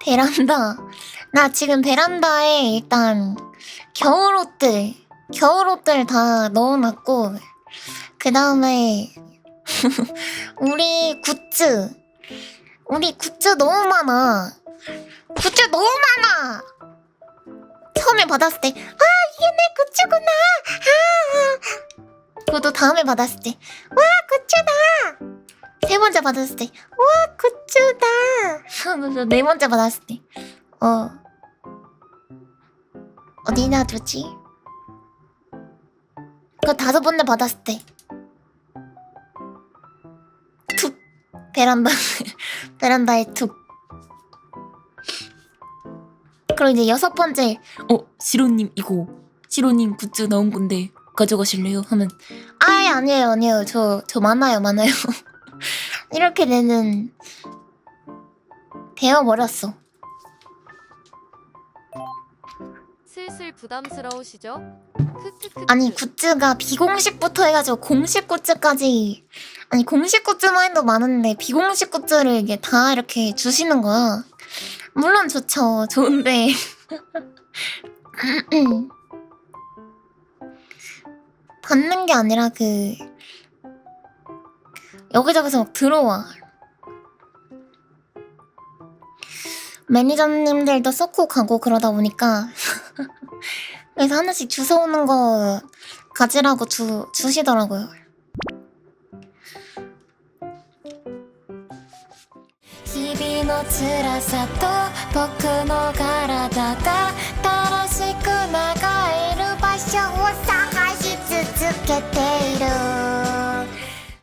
베란다. 나 지금 베란다에 일단 겨울옷들, 겨울옷들 다 넣어놨고, 그 다음에 우리 굿즈, 우리 굿즈 너무 많아. 굿즈 너무 많아. 처음에 받았을 때, 아 이게 내 굿즈구나. 아. 그것도 다음에 받았을 때, 와 굿즈다. 세 번째 받았을 때, 와 굿즈 다. 하면서 네 번째 받았을 때, 어. 어디나 두지? 그 다섯 번째 받았을 때, 툭. 베란다. 베란다에 툭. 그리고 이제 여섯 번째. 어 시로님 이거. 시로님 굿즈 나온 건데 가져가실래요? 하면 아예 아니에요 아니에요. 저 저 많아요 많아요. 이렇게 되는 되어버렸어. 슬슬 부담스러우시죠? 크크크. 아니 굿즈가 비공식부터 해가지고 공식 굿즈까지. 아니 공식 굿즈만 해도 많은데 비공식 굿즈를 이게 다 이렇게 주시는 거야. 물론 좋죠. 좋은데. 받는 게 아니라 그 여기저기서 막 들어와 매니저님들도 쏟고 가고 그러다 보니까 그래서 하나씩 주워오는 거 가지라고 주, 주시더라고요.